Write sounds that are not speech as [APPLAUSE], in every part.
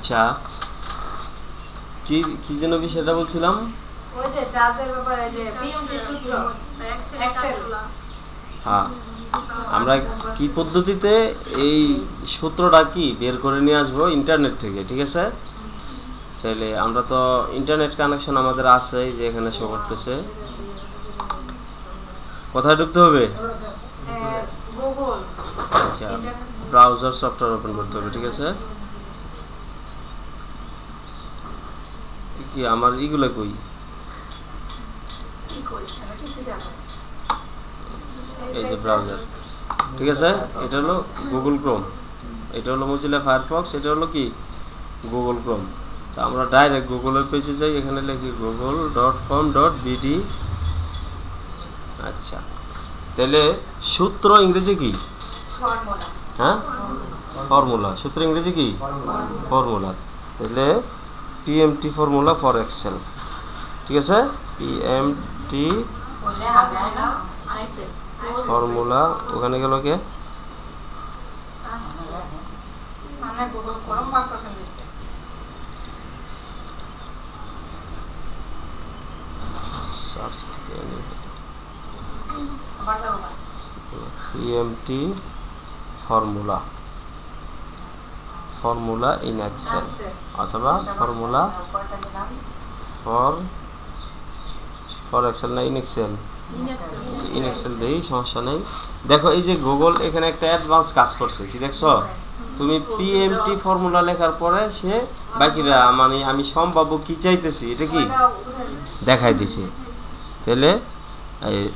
আচ্ছা। কি কি যেন বিষয়টা বলছিলাম? ওই যে চার্জের ব্যাপারে যে পিএমটি সূত্র। এক্সেল হ্যাঁ। আমরা কি পদ্ধতিতে এই সূত্রটা কি বের করে নিয়ে আসব ইন্টারনেট থেকে ঠিক আছে? তাহলে আমরা তো ইন্টারনেট কানেকশন আমাদের আছে যে এখানে শো করতেছে। কোথায় ঢুকতে হবে? গুগল আচ্ছা ব্রাউজার সফটওয়্যার ওপেন করতে হবে ঠিক আছে? কি আমার ইগুলো কই? এই যে ব্রাউজার ঠিক আছে? এটা হলো গুগল ক্রোম এটা হলো মজিলা ফায়ারফক্স এটা হলো কি? গুগল ক্রোম তো আমরা ডাইরেক্ট গুগলের পেজে যাই। এখানে লিখি Google dot com dot BD আচ্ছা। তাহলে সূত্র ইংরেজি কি? ফর্মুলা। হ্যাঁ? ফর্মুলা। সূত্র ইংরেজি কি? ফর্মুলা। তাহলে পিএমটি ফর্মুলা ফর এক্সেল ঠিক আছে? পিএমটি ফর্মুলা ওখানে গেল কে? মানে গুগল করম বা কোশ্চেন দিতে সার্চ আবার দাও না PMT formula formula in Excel অথবা ফর্মুলা ফর ফর এক্সেল না ইন এক্সেল ইন এক্সেল দেই সমস্যা নেই। দেখো এই যে গুগল এখানে একটা অ্যাডভান্স কাজ করছে কি দেখছ? তুমি পিএমটি ফর্মুলা লেখার পরে সে বাকিরা মানে আমি সম্ভাব্য কি চাইতেছি এটা কি? দেখাই দিছে। তাহলে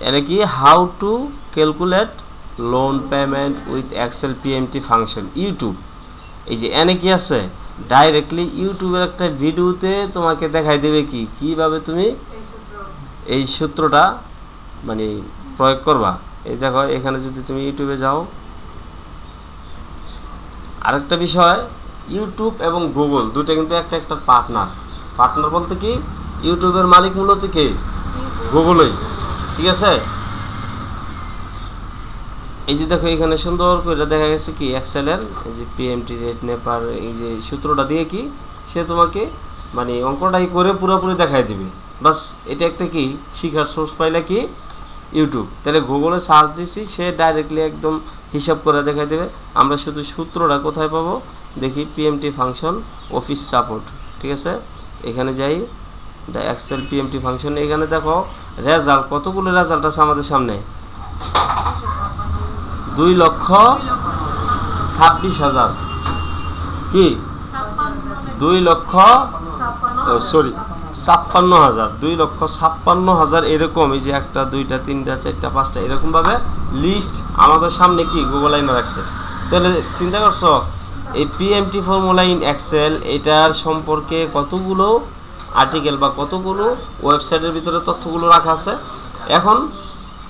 এটা কি? How to calculate loan payment with Excel PMT function YouTube এই যে এনে কি আছে? ডাইরেক্টলি ইউটিউবের একটা ভিডিওতে তোমাকে দেখাই দেবে কি? কীভাবে তুমি এই সূত্রটা মানে প্রয়োগ করবা? এই দেখো, এখানে যদি তুমি ইউটিউবে যাও, আরেকটা বিষয় ইউটিউব এবং গুগল দুটো কিন্তু একটা একটা পার্টনার পার্টনার বলতে কি? ইউটিউবের মালিক মূলত কে? গুগলই ঠিক আছে? এই যে দেখো, এখানে সুন্দর করে দেখা গেছে কি এক্সেলের এই যে পিএমটি রেট নেপার, এই যে সূত্রটা দিয়ে কি, সে তোমাকে মানে অঙ্কটাই করে পুরোপুরি দেখাই দিবে। বাস, এটা একটা কি, শিখার সোর্স পাইলে কি ইউটিউব তাহলে গুগলে সার্চ দিছি, সে ডাইরেক্টলি একদম হিসাব করে দেখাই দেবে। আমরা শুধু সূত্রটা কোথায় পাবো? দেখি পিএমটি ফাংশন অফিস সাপোর্ট ঠিক আছে? এখানে যাই দ্য এক্সেল পিএমটি ফাংশন এখানে দেখো রেজাল্ট কতগুলো রেজাল্ট আছে আমাদের সামনে? দুই লক্ষ ছাব্বিশ হাজার। কি? দুই লক্ষ সরি ছাপ্পান্ন হাজার। দুই লক্ষ ছাপ্পান্ন হাজার এরকম, এই যে একটা, দুইটা, তিনটা, চারটা, পাঁচটা, এরকমভাবে লিস্ট আমাদের সামনে কি? গুগল লাইনে রাখছে। তাহলে চিন্তা করছ, এই পিএমটি ফর্মুলা ইন এক্সেল এটার সম্পর্কে কতগুলো আর্টিকেল বা কতগুলো ওয়েবসাইটের ভিতরে তথ্যগুলো রাখা আছে? এখন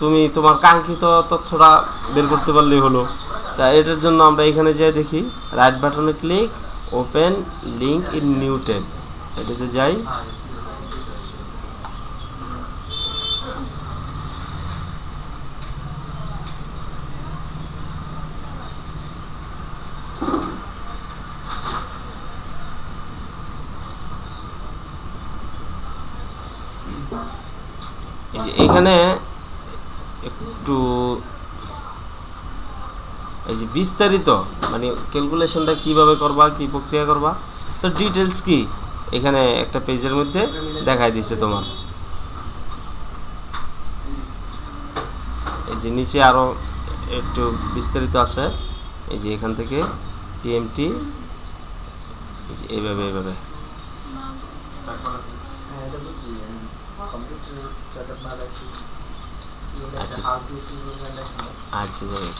তুমি তোমার কাঙ্ক্ষিত তথ্যটা বের করতে পারলেই হলো। তা এটার জন্য আমরা এখানে যাই দেখি। রাইট বাটনে click open link in new tab এটাতে যাই। এখানে একটু এই যে বিস্তারিত মানে ক্যালকুলেশনটা কীভাবে করবা, কি প্রক্রিয়া করবা, তো ডিটেলস কি এখানে একটা পেজের মধ্যে দেখাই দিছে তোমার। এই যে নিচে আরও একটু বিস্তারিত আছে, এই যে এখান থেকে পিএমটি এইভাবে এইভাবে। আচ্ছা আচ্ছা যাই হোক।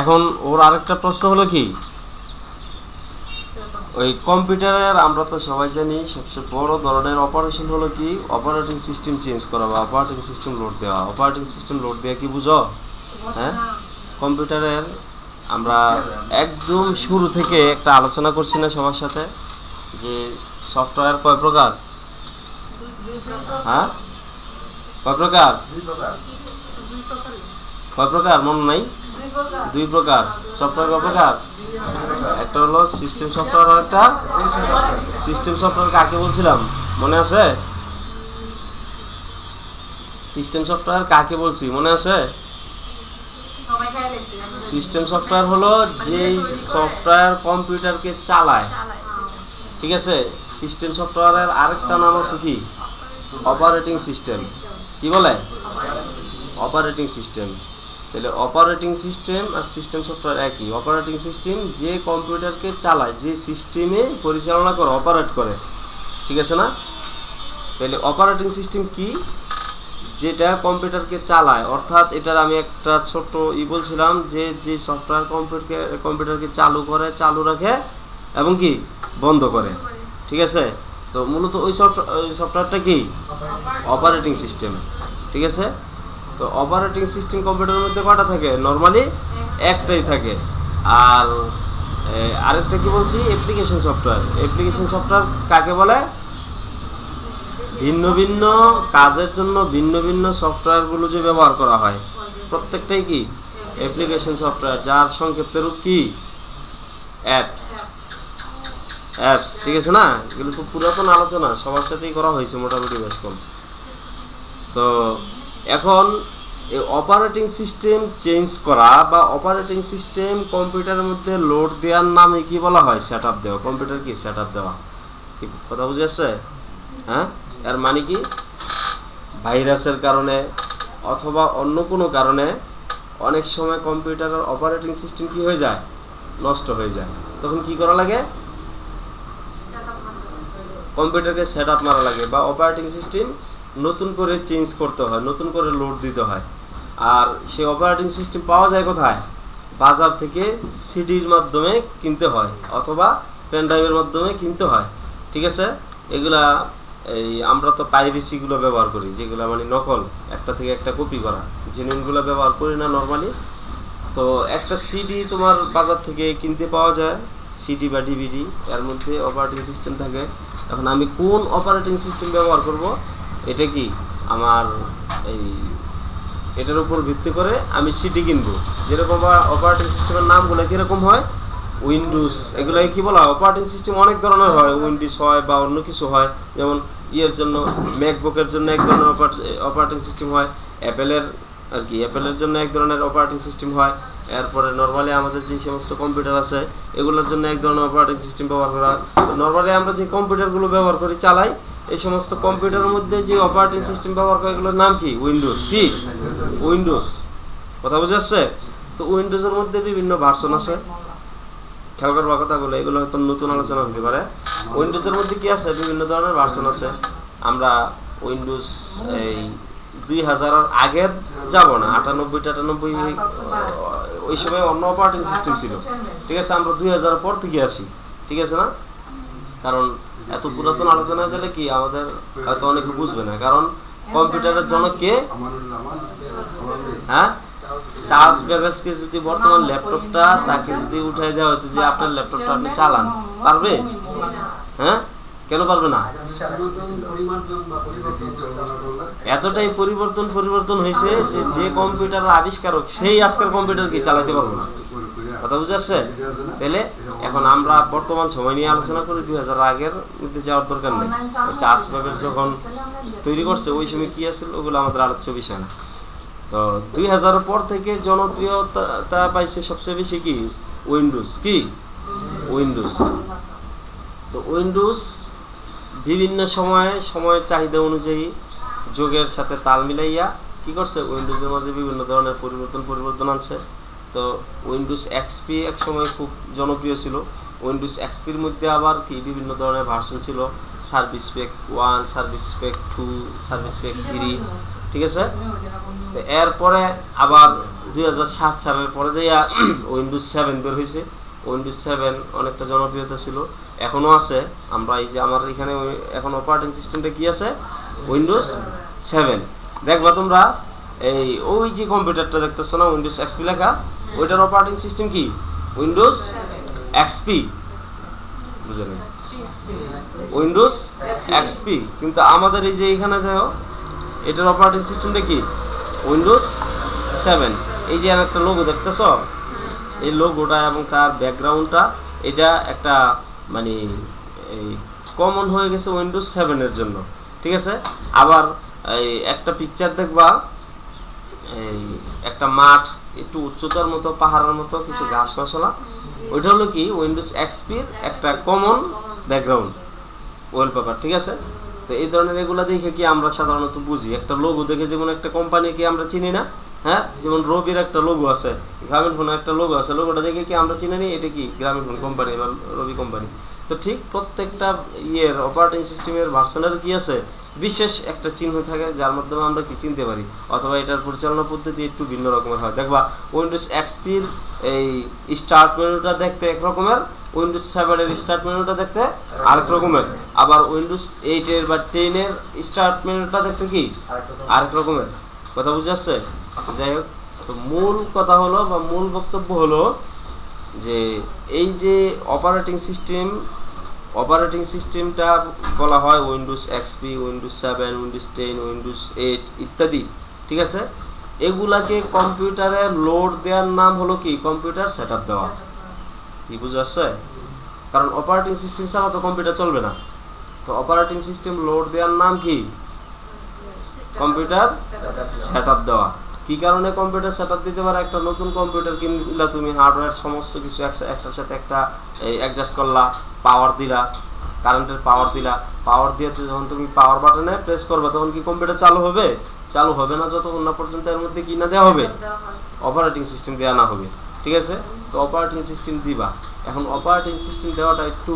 এখন ওর আরেকটা প্রশ্ন হলো কি? ওই কম্পিউটারের, আমরা তো সবাই জানি, সবচেয়ে বড় ধরনের অপারেশন হলো কি? অপারেটিং সিস্টেম চেঞ্জ করা বা অপারেটিং সিস্টেম লোড দেওয়া। অপারেটিং সিস্টেম লোড দেওয়া কি বুঝো? হ্যাঁ? কম্পিউটারের, আমরা একদম শুরু থেকে একটা আলোচনা করছি না সবার সাথে যে সফটওয়্যার কয় প্রকার? হ্যাঁ? কয় প্রকার? কয় প্রকার? মনে নাই? দুই প্রকার। সফটওয়্যার কয় প্রকার? একটা হলো সিস্টেম সফটওয়্যার আর একটা সিস্টেম সফটওয়্যার কাকে বলছিলাম? মনে আছে? সিস্টেম সফটওয়্যার কাকে বলছি? মনে আছে? সিস্টেম সফটওয়্যার হলো যেই সফটওয়্যার কম্পিউটারকে চালায়। ঠিক আছে? সিস্টেম সফটওয়্যারের আরেকটা নাম আছে কি? অপারেটিং সিস্টেম কি বলে? অপারেটিং সিস্টেম তাহলে অপারেটিং সিস্টেম আর সিস্টেম সফটওয়্যার একই। অপারেটিং সিস্টেম যে কম্পিউটারকে চালায়, যে সিস্টেমে পরিচালনা করে অপারেট করে। ঠিক আছে না? তাহলে অপারেটিং সিস্টেম কি? যেটা কম্পিউটারকে চালায়। অর্থাৎ এটার আমি একটা ছোট ই বলছিলাম যে যে সফটওয়্যার কম্পিউটারকে কম্পিউটারকে চালু করে, চালু রাখে এবং কি? বন্ধ করে। ঠিক আছে? তো মূলত ওই সফটওয়্যার ওই সফটওয়্যারটা কি? অপারেটিং সিস্টেম ঠিক আছে? তো অপারেটিং সিস্টেম কম্পিউটারের মধ্যে কটা থাকে? নর্মালি একটাই থাকে। আর আরেকটা কি বলছি? অ্যাপ্লিকেশন সফটওয়্যার অ্যাপ্লিকেশন সফটওয়্যার কাকে বলে? ভিন্ন ভিন্ন কাজের জন্য ভিন্ন ভিন্ন সফটওয়্যারগুলো যে ব্যবহার করা হয়। প্রত্যেকটাই কি? অ্যাপ্লিকেশন সফটওয়্যার যার সংক্ষিপ্ত রূপ কি? অ্যাপস অ্যাপস ঠিক আছে না? এগুলো তো পুরাতন আলোচনা, সবার সাথেই করা হয়েছে মোটামুটি বেশ কম। তো এখন এই অপারেটিং সিস্টেম চেঞ্জ করা বা অপারেটিং সিস্টেম কম্পিউটারের মধ্যে লোড দেওয়ার নামে কি বলা হয়? সেট আপ দেওয়া। কম্পিউটার কি? সেট আপ দেওয়া কথা বুঝে আসছে? হ্যাঁ? এর মানে কি? ভাইরাসের কারণে অথবা অন্য কোনো কারণে অনেক সময় কম্পিউটারের অপারেটিং সিস্টেম কি হয়ে যায়? নষ্ট হয়ে যায়। তখন কি করা লাগে? কম্পিউটারকে সেট আপ মারা লাগে বা অপারেটিং সিস্টেম নতুন করে চেঞ্জ করতে হয়, নতুন করে লোড দিতে হয়। আর সেই অপারেটিং সিস্টেম পাওয়া যায় কোথায়? বাজার থেকে সিডির মাধ্যমে কিনতে হয় অথবা পেন ড্রাইভের মাধ্যমে কিনতে হয়। ঠিক আছে? এগুলা এই আমরা তো পাইরেসিগুলো ব্যবহার করি, যেগুলো মানে নকল, একটা থেকে একটা কপি করা। জেনুইনগুলো ব্যবহার করি না নর্মালি। তো একটা সিডি তোমার বাজার থেকে কিনতে পাওয়া যায়, সিডি বা ডিভিডি, এর মধ্যে অপারেটিং সিস্টেম থাকে। এখন আমি কোন অপারেটিং সিস্টেম ব্যবহার করব, এটা কি? আমার এই, এটার উপর ভিত্তি করে আমি সিটি কিনবো। যেরকম অপারেটিং সিস্টেমের নামগুলো কীরকম হয়? উইন্ডোজ এগুলো কি বলা হয়? অপারেটিং সিস্টেম অনেক ধরনের হয়। উইন্ডোজ হয় বা অন্য কিছু হয়। যেমন ইয়ের জন্য ম্যাকবুকের জন্য এক ধরনের অপারেটিং সিস্টেম হয়। অ্যাপেলের আর কি। অ্যাপেলের জন্য এক ধরনের অপারেটিং সিস্টেম হয়। এরপরে নর্মালি আমাদের যে সমস্ত কম্পিউটার আছে, এগুলোর জন্য এক ধরনের অপারেটিং সিস্টেম ব্যবহার করা হয়। নর্মালি আমরা যে কম্পিউটারগুলো ব্যবহার করি, চালাই, এই সমস্ত কম্পিউটারের মধ্যে যে অপারেটিং সিস্টেম ব্যবহার করে এগুলোর নাম কি? উইন্ডোজ কি? উইন্ডোজ কথা বুঝে আসছে? তো উইন্ডোজের মধ্যে বিভিন্ন ভার্সন আছে। খেয়াল করবার কথাগুলো, এগুলো হয়তো নতুন আলোচনা হতে পারে। উইন্ডোজের মধ্যে কি আছে? বিভিন্ন ধরনের ভার্সন আছে। আমরা উইন্ডোজ এই দুই হাজারের আগের যাব না, আটানব্বই টাটানব্বই ওই সময় অন্য অপারেটিং সিস্টেম ছিল। ঠিক আছে, আমরা দুই হাজার পর থেকে আসি, ঠিক আছে না? কারণ এত পুরাতন আলোচনা চলে কি, আমাদের হয়তো অনেকে বুঝবে না। কারণ কম্পিউটারের জনক কে হ্যাঁ? চার্জ বেবেজকে যদি বর্তমান ল্যাপটপটা তাকে যদি উঠাই দেওয়া হতো যে আপনার ল্যাপটপটা আপনি চালান, পারবে? হ্যাঁ? কেন পারবে না? এতটাই পরিবর্তন পরিবর্তন হয়েছে যে যে কম্পিউটার আবিষ্কারক, সেই আজকের কম্পিউটার কি চালাতে পারব না? কথা বুঝে আসছে তাহলে এখন আমরা বর্তমান সময় নিয়ে আলোচনা করি, দুই হাজার আগের মধ্যে যাওয়ার দরকার নেই। চার্লস বেবেজ যখন তৈরি করছে, ওই সময় কি আছিল? ওগুলো আমাদের আলোচ্য বিষয় না। তো দুই হাজার পর থেকে জনপ্রিয়তা পাইছে সবচেয়ে বেশি কি? উইন্ডোজ। কি? উইন্ডোজ। তো উইন্ডোজ বিভিন্ন সময়ে, সময়ের চাহিদা অনুযায়ী যুগের সাথে তাল মিলাইয়া কি করছে? উইন্ডোজের মাঝে বিভিন্ন ধরনের পরিবর্তন পরিবর্তন আনছে। তো উইন্ডোজ এক্সপি এক সময় খুব জনপ্রিয় ছিল। উইন্ডোজ এক্সপির মধ্যে আবার কি বিভিন্ন ধরনের ভার্সন ছিল? Service pack one service pack two service pack three ঠিক আছে? তো এরপরে আবার দুই হাজার সাত সালের পরে যাইয়া [CLEARS THROAT] উইন্ডোজ সেভেন বের হয়েছে উইন্ডোজ সেভেন অনেকটা জনপ্রিয়তা ছিল। এখনও আছে। আমরা এই যে আমার এখানে এখন অপারেটিং সিস্টেমটা কি আছে? উইন্ডোজ সেভেন দেখবা তোমরা এই ওই যে কম্পিউটারটা দেখতেছো না উইন্ডোজ এক্সপি লেখা, ওইটার অপারেটিং সিস্টেম কি? উইন্ডোজ এক্সপি বুঝে নেই উইন্ডোজ এক্সপি কিন্তু আমাদের এই যে এখানে দেখো, এটার অপারেটিং সিস্টেমটা কি? উইন্ডোজ সেভেন এই যে একটা লোগো দেখতেছ? এই লোগোটা এবং তার ব্যাকগ্রাউন্ডটা এটা একটা মানে এই কমন হয়ে গেছে উইন্ডোজ সেভেনের জন্য। ঠিক আছে? আবার এই একটা পিকচার দেখবা এই একটা মাঠ একটু উচ্চতার মতো পাহাড়ের মতো কিছু ঘাস ফসলা ওইটা হলো কি? উইন্ডোজ এক্সপির একটা কমন ব্যাকগ্রাউন্ড ওয়ালপেপার ঠিক আছে? তো এই ধরনের এগুলা দেখে কি আমরা সাধারণত বুঝি? একটা লোগো দেখে যেমন একটা কোম্পানিকে আমরা চিনি না হ্যাঁ? যেমন রবির একটা লোগো আছে গ্রামীণ ফোনের একটা লোগো আছে লোগোটা দেখে কি আমরা চিনি নি? এটা কি? গ্রামীণ ফোন কোম্পানি বা রবি কোম্পানি তো ঠিক প্রত্যেকটা ইয়ের অপারেটিং সিস্টেমের ভার্সনের কি আছে? বিশেষ একটা চিহ্ন থাকে যার মাধ্যমে আমরা কি চিনতে পারি? অথবা এটার পরিচালনা পদ্ধতি একটু ভিন্ন রকমের হয়। দেখবা উইন্ডোজ এক্সপির এই স্টার্ট মেনুটা দেখতে এক রকমের উইন্ডোজ সেভেনের স্টার্ট মেনুটা দেখতে আরেক রকমের। আবার উইন্ডোজ এইটের বা টেনের স্টার্ট মেনুটা দেখতে কি? আরেক রকমের। কথা বুঝে আসছে? যাই হোক তো মূল কথা হলো বা মূল বক্তব্য হলো যে এই যে অপারেটিং সিস্টেম অপারেটিং সিস্টেমটা বলা হয় Windows XP Windows seven Windows ten Windows eight ইত্যাদি ঠিক আছে? এগুলাকে কম্পিউটারে লোড দেওয়ার নাম হলো কি? কম্পিউটার সেট দেওয়া। কি বুঝে আসছে কারণ অপারেটিং সিস্টেম ছাড়া তো কম্পিউটার চলবে না। তো অপারেটিং সিস্টেম লোড দেওয়ার নাম কি? কম্পিউটার সেট দেওয়া। কি কারণে কম্পিউটার সেট দিতে পারে? একটা নতুন কম্পিউটার কিনলা তুমি হার্ডওয়্যার সমস্ত কিছু একটার সাথে একটা অ্যাডজাস্ট করলা পাওয়ার দিলা কারেন্টের পাওয়ার দিলা পাওয়ার দিয়ে যখন তুমি পাওয়ার বাটনে প্রেস করবে তখন কি কম্পিউটার চালু হবে? চালু হবে না যতক্ষণ না পর্যন্ত এর মধ্যে কি না দেওয়া হবে অপারেটিং সিস্টেম দেওয়া না হবে। ঠিক আছে? তো অপারেটিং সিস্টেম দিবা। এখন অপারেটিং সিস্টেম দেওয়াটা একটু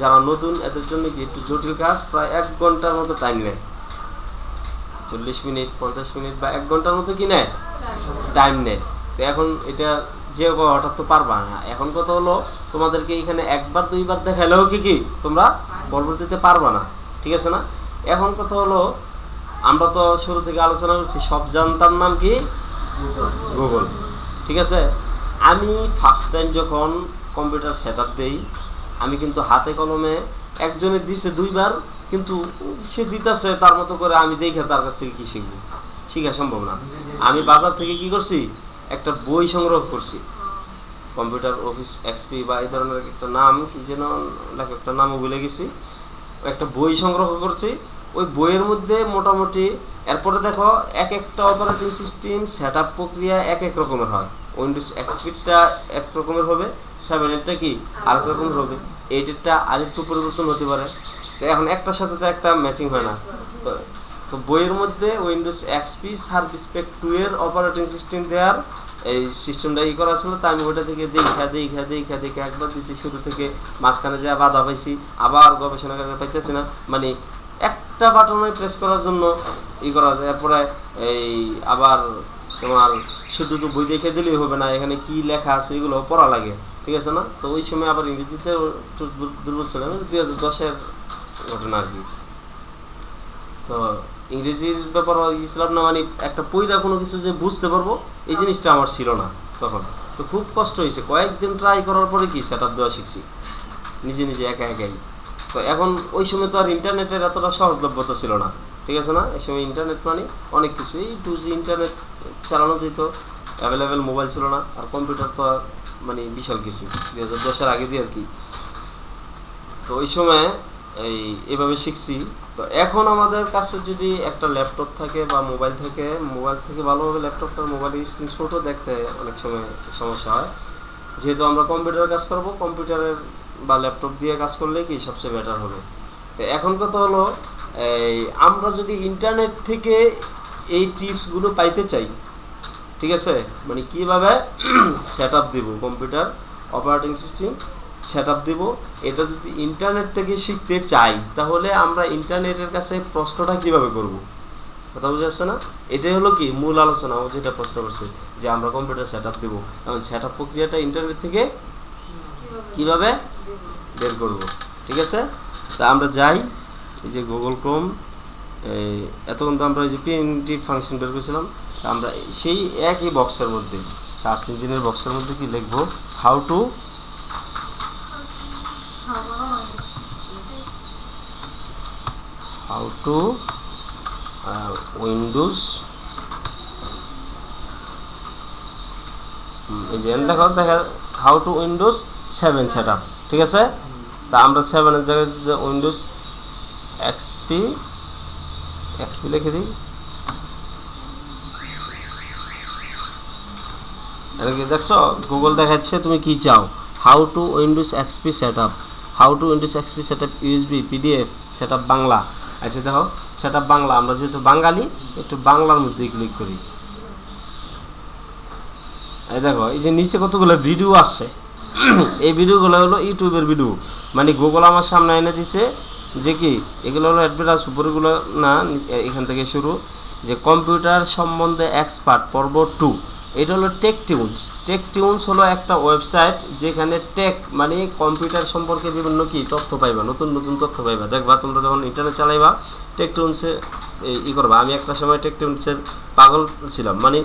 যারা নতুন এদের জন্য কি একটু জটিল কাজ? প্রায় এক ঘণ্টার মতো টাইম নেয়। চল্লিশ মিনিট, পঞ্চাশ মিনিট বা এক ঘণ্টার মতো কি নেয়? টাইম নেয়। তো এখন এটা যে হঠাৎ তো পারবা না। এখন কথা হলো, তোমাদেরকে এখানে একবার, দুইবার দেখালেও কি কি? তোমরা পরবর্তীতে পারবা না। ঠিক আছে না? এখন কথা হলো, আমরা তো শুরু থেকে আলোচনা করছি, সব জানতাম নাম কি? গুগল ঠিক আছে? আমি ফার্স্ট টাইম যখন কম্পিউটার সেট আপ দিই, আমি কিন্তু হাতে কলমে একজনে দিছে দুইবার কিন্তু সে দিতেছে তার মতো করে আমি দেখে তার কাছ থেকে কি শিখব? শিখা সম্ভব না। আমি বাজার থেকে কি করছি? একটা বই সংগ্রহ করছি। কম্পিউটার, অফিস, এক্সপি বা এই ধরনের একটা নাম, কি যেন একটা নামও ভুলে গেছি। একটা বই সংগ্রহ করছি। ওই বইয়ের মধ্যে মোটামুটি, এরপরে দেখো, এক একটা অপারেটিং সিস্টেম সেট আপ প্রক্রিয়া এক এক রকমের হয়। উইন্ডোজ এক্সপিটা এক রকমের হবে সেভেনেরটা কি? আরেক রকমের হবে। এইটেরটা আরেকটু পরিবর্তন হতে পারে। তো এখন একটার সাথে তো একটা ম্যাচিং হয় না। তো তো বইয়ের মধ্যে Windows XP service pack two এর অপারেটিং সিস্টেম দেওয়ার এই সিস্টেমটা ই করা ছিল তাই আমি ওইটা থেকে দেখা দেখা দেখা, দেখে একবার দিছি, শুরু থেকে মাঝখানে যা বাধা পাইছি, আবার গবেষণা করে পাইতেছি না। মানে একটা বাটনে প্রেস করার জন্য ই করা। এরপরে এই আবার তোমার শুধু তো বই দেখে দিলেই হবে না, এখানে কি লেখা আছে এগুলো পড়া লাগে, ঠিক আছে না? তো ওই সময় আবার ইংরেজিতে দুর্বল ছিল। দুই হাজার দশের ঘটনা আর কি। তো ইংরেজির ব্যাপার ইসলাম না মানে একটা পইরা কোনো কিছু যে বুঝতে পারব, এই জিনিসটা আমার ছিল না তখন। তো খুব কষ্ট হয়েছে। কয়েকদিন ট্রাই করার পরে কি সেট দেওয়া শিখছি। নিজে নিজে একা একাই। তো এখন ওই সময় তো আর ইন্টারনেটের এতটা সহজলভ্যতা ছিল না। ঠিক আছে না? এই সময় ইন্টারনেট মানে অনেক কিছু। এই টু জি ইন্টারনেট চালানো যেত অ্যাভেলেবেল মোবাইল ছিল না, আর কম্পিউটার তো মানে বিশাল কিছু। দুই হাজার দশের আগে দিয়ে আর কি। তো ওই সময় এই, এভাবে শিখছি। তো এখন আমাদের কাছে যদি একটা ল্যাপটপ থাকে বা মোবাইল থাকে, মোবাইল থেকে ভালোভাবে ল্যাপটপটা মোবাইলের স্ক্রিন ছোটো দেখতে অনেক সময় সমস্যা হয়। যেহেতু আমরা কম্পিউটারে কাজ করব কম্পিউটারের বা ল্যাপটপ দিয়ে কাজ করলে কি সবচেয়ে বেটার হবে। তো এখন কথা হলো, এই, আমরা যদি ইন্টারনেট থেকে এই টিপসগুলো পাইতে চাই, ঠিক আছে? মানে কীভাবে সেট আপ দেবো কম্পিউটার অপারেটিং সিস্টেম সেট দেবো। এটা যদি ইন্টারনেট থেকে শিখতে চাই, তাহলে আমরা ইন্টারনেটের কাছে প্রশ্নটা কীভাবে করব? কথা বুঝে আসছে না? এটাই হলো কি মূল আলোচনা, ও যেটা প্রশ্ন করছে, যে আমরা কম্পিউটার সেট আপ দেবো। এবং সেট আপ প্রক্রিয়াটা ইন্টারনেট থেকে কীভাবে বের করব? ঠিক আছে? তা আমরা যাই, এই যে গুগল ক্রোম এই এতক্ষণ তো আমরা ওই যে পিএনটি ফাংশন বের করেছিলাম আমরা সেই একই বক্সের মধ্যে সার্চ ইঞ্জিনের বক্সের মধ্যে কি লিখব? How to how to uh, windows এই যে দেখো দেখা how to Windows seven set ঠিক আছে? তা আমরা সেভেনের জায়গায় উইন্ডোজ এক্সপি এক্সপি লিখে দিই। দেখছ? গুগল দেখাচ্ছে তুমি কি চাও? How to Windows XP set up how to Windows XP set up USB PDF set up Bangla. আচ্ছা দেখো, সেটা বাংলা, আমরা যেহেতু বাঙালি, একটু বাংলার মধ্যে ক্লিক করি। এই দেখো, এই যে নিচে কতগুলো ভিডিও আসছে, এই ভিডিওগুলো হলো ইউটিউবের ভিডিও মানে গুগল আমার সামনে এনে দিছে যে কি, এগুলো হলো অ্যাডভার্টাইজ উপরগুলো না, এখান থেকে শুরু, যে কম্পিউটার সম্বন্ধে এক্সপার্ট পর্ব টু এটা হলো টেক টিউনস টেক টিউনস হলো একটা ওয়েবসাইট যেখানে টেক মানে কম্পিউটার সম্পর্কে বিভিন্ন কি তথ্য পাইবা, নতুন নতুন তথ্য পাইবা। দেখবা তোমরা যখন ইন্টারনেট চালাইবা টেক টিউনসে ই করবা। আমি একটা সময় টেক টিউনসের পাগল ছিলাম। মানে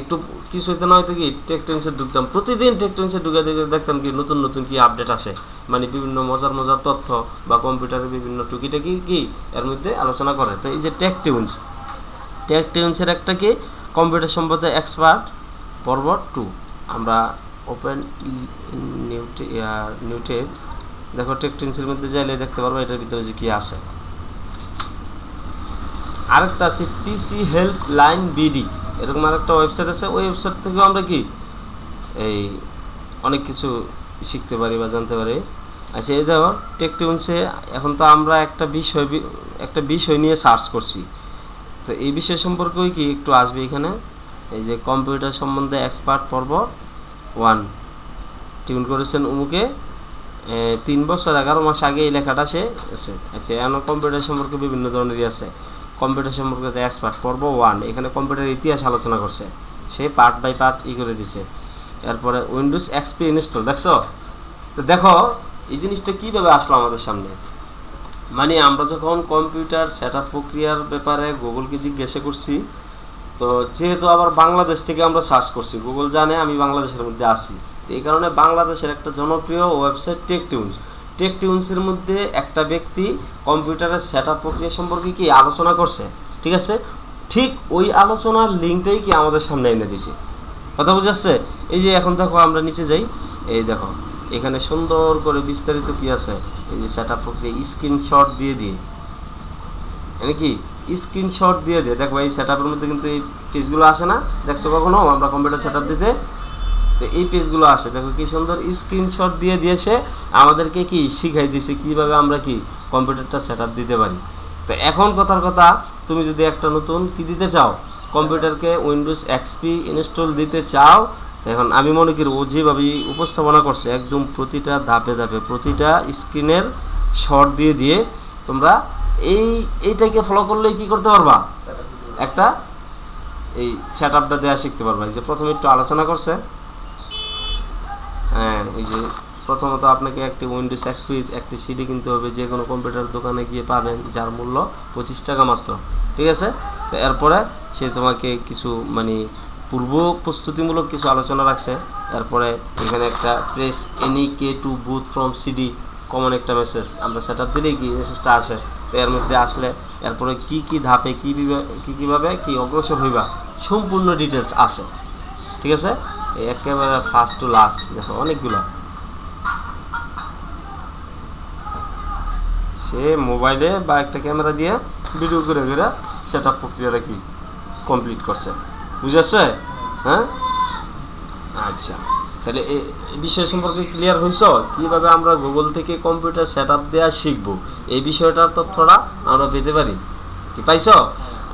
একটু কিছু হইতে না হইতে কি টেক টেন্সে ঢুকতাম। প্রতিদিন টেক টেন্সে ঢুকে দেখে দেখতাম কি নতুন নতুন কি আপডেট আসে। মানে বিভিন্ন মজার মজার তথ্য বা কম্পিউটারের বিভিন্ন টুকিটাকি কি এর মধ্যে আলোচনা করে। তো এই যে টেক টিউনস টেক টিউনসের একটা কি কম্পিউটার সম্বন্ধে এক্সপার্ট পর্ব টু আমরা ওপেন নিউটে দেখো টেক টিউনসের মধ্যে যাইলে দেখতে পারব এটার ভিতরে যে কি আছে। আরেকটা আছে পিসি হেল্প লাইন বিডি এরকম আরেকটা ওয়েবসাইট আছে। ওই ওয়েবসাইট থেকেও আমরা কি? এই অনেক কিছু শিখতে পারি বা জানতে পারি। আচ্ছা এই দেখো টেকটিউন্সে এখন তো আমরা একটা বিষয় একটা বিষয় নিয়ে সার্চ করছি। তো এই বিষয় সম্পর্কেও কি একটু আসবে এখানে? এই যে কম্পিউটার সম্বন্ধে এক্সপার্ট পর্ব ওয়ান টিউন করেছেন উমুকে তিন বছর, এগারো মাস আগে এই লেখাটা সে আচ্ছা এখন কম্পিউটার সম্পর্কে বিভিন্ন ধরনেরই আছে। কম্পিউটার সম্পর্কে এক্সপার্ট পর্ব ওয়ান এখানে কম্পিউটার ইতিহাস আলোচনা করছে। সে পার্ট বাই পার্ট ই করে দিছে। এরপরে উইন্ডোজ এক্সপি ইনস্টল দেখছ? তো দেখো, এই জিনিসটা কীভাবে আসলো আমাদের সামনে? মানে আমরা যখন কম্পিউটার সেট প্রক্রিয়ার ব্যাপারে গুগলকে জিজ্ঞাসা করছি তো যেহেতু আবার বাংলাদেশ থেকে আমরা সার্চ করছি গুগল জানে আমি বাংলাদেশের মধ্যে আছি। এই কারণে বাংলাদেশের একটা জনপ্রিয় ওয়েবসাইট টেক টিউন্স টেক টিউন্সের মধ্যে একটা ব্যক্তি কম্পিউটারের সেট প্রক্রিয়া সম্পর্কে কি আলোচনা করছে, ঠিক আছে? ঠিক ওই আলোচনার লিঙ্কটাই কি আমাদের সামনে এনে দিছে কথা বুঝাচ্ছে এই যে এখন দেখো আমরা নিচে যাই, এই দেখো, এখানে সুন্দর করে বিস্তারিত কি আছে? এই যে সেট প্রক্রিয়া স্ক্রিনশট দিয়ে দিয়ে মানে কি? স্ক্রিনশট দিয়ে দিয়ে দেখো এই সেট মধ্যে কিন্তু এই পেজগুলো আসে না। দেখছ কখনো? আমরা কম্পিউটার সেট দিতে। তো এই পেজগুলো আসে। দেখো কি সুন্দর স্ক্রিনশট দিয়ে দিয়েছে। আমাদেরকে কি শিখাই দিছে কীভাবে আমরা কি কম্পিউটারটা সেট দিতে পারি? তো এখন কথার কথা, তুমি যদি একটা নতুন কি দিতে চাও? কম্পিউটারকে উইন্ডোজ এক্সপি ইনস্টল দিতে চাও এখন আমি মনে করি ও যেভাবে উপস্থাপনা করছে একদম প্রতিটা ধাপে ধাপে, প্রতিটা স্ক্রিনের শর্ট দিয়ে দিয়ে তোমরা এই, এইটাকে ফলো করলেই কি করতে পারবা? একটা এই সেট আপটা দেওয়া শিখতে পারবা। এই যে প্রথমে একটু আলোচনা করছে। হ্যাঁ এই যে প্রথমত আপনাকে একটি উইন্ডোজ এক্সপি একটি সিডি কিনতে হবে। যে কোনো কম্পিউটার দোকানে গিয়ে পাবেন, যার মূল্য পঁচিশ টাকা মাত্র। ঠিক আছে? তো এরপরে সে তোমাকে কিছু মানে পূর্ব প্রস্তুতিমূলক কিছু আলোচনা রাখছে। এরপরে এখানে একটা press any key to boot from CD common একটা মেসেজ আমরা সেট আপ দিলেই কি মেসেজটা আসে। এর মধ্যে আসলে এরপরে কি কি ধাপে কী কী কীভাবে কি অগ্রসর হইবা, সম্পূর্ণ ডিটেলস আছে। ঠিক আছে? একেবারে ফার্স্ট টু লাস্ট দেখো, অনেকগুলো। সে মোবাইলে বা একটা ক্যামেরা দিয়ে ভিডিও করে করে সেট আপ প্রক্রিয়াটা কি কমপ্লিট করছে। বুঝেছে? হ্যাঁ? আচ্ছা। তাহলে বিষয় সম্পর্কে ক্লিয়ার হয়েছ কীভাবে আমরা গুগল থেকে কম্পিউটার সেট আপ দেওয়া শিখব? এই বিষয়টার তথ্যটা আমরা পেতে পারি। কি পাইছো?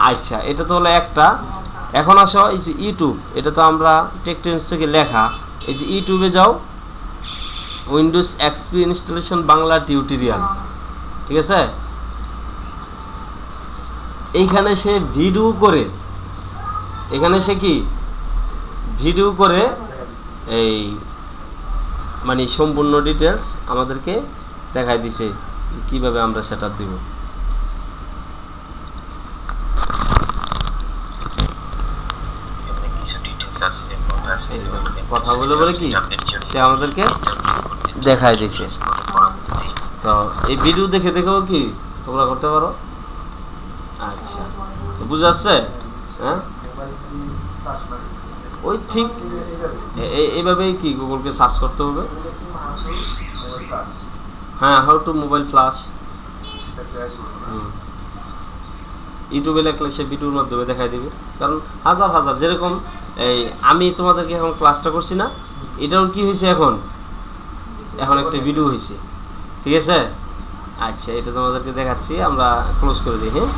আচ্ছা এটা তো হলো একটা। এখন আসো এই যে ইউটিউব এটা তো আমরা টেকটেন্স থেকে লেখা। এই যে ইউটিউবে যাও। Windows XP installation Bangla tutorial ঠিক আছে? এইখানে সে ভিডিও করে এখানে সে কি? ভিডিও করে এই মানে সম্পূর্ণ ডিটেলস আমাদেরকে দেখাই দিছে কীভাবে আমরা সেট দিব। কথা বলে বলে কি, সে আমাদেরকে দেখাই দিছে। তো এই ভিডিও দেখে দেখেও কি তোমরা করতে পারো? আচ্ছা। বুঝে আসছে হ্যাঁ? ওই ঠিক এইভাবেই কি গুগলকে সার্চ করতে হবে? হ্যাঁ হাউ টু মোবাইল ফ্লাশ ইউটিউবে লেখলে সে ভিডিওর মাধ্যমে দেখাই দিবে। কারণ হাজার হাজার, যেরকম এই আমি তোমাদেরকে এখন ক্লাসটা করছি না এটাও কি হয়েছে এখন? এখন একটা ভিডিও হয়েছে। ঠিক আছে? আচ্ছা এটা তোমাদেরকে দেখাচ্ছি, আমরা ক্লোজ করে দিই হ্যাঁ?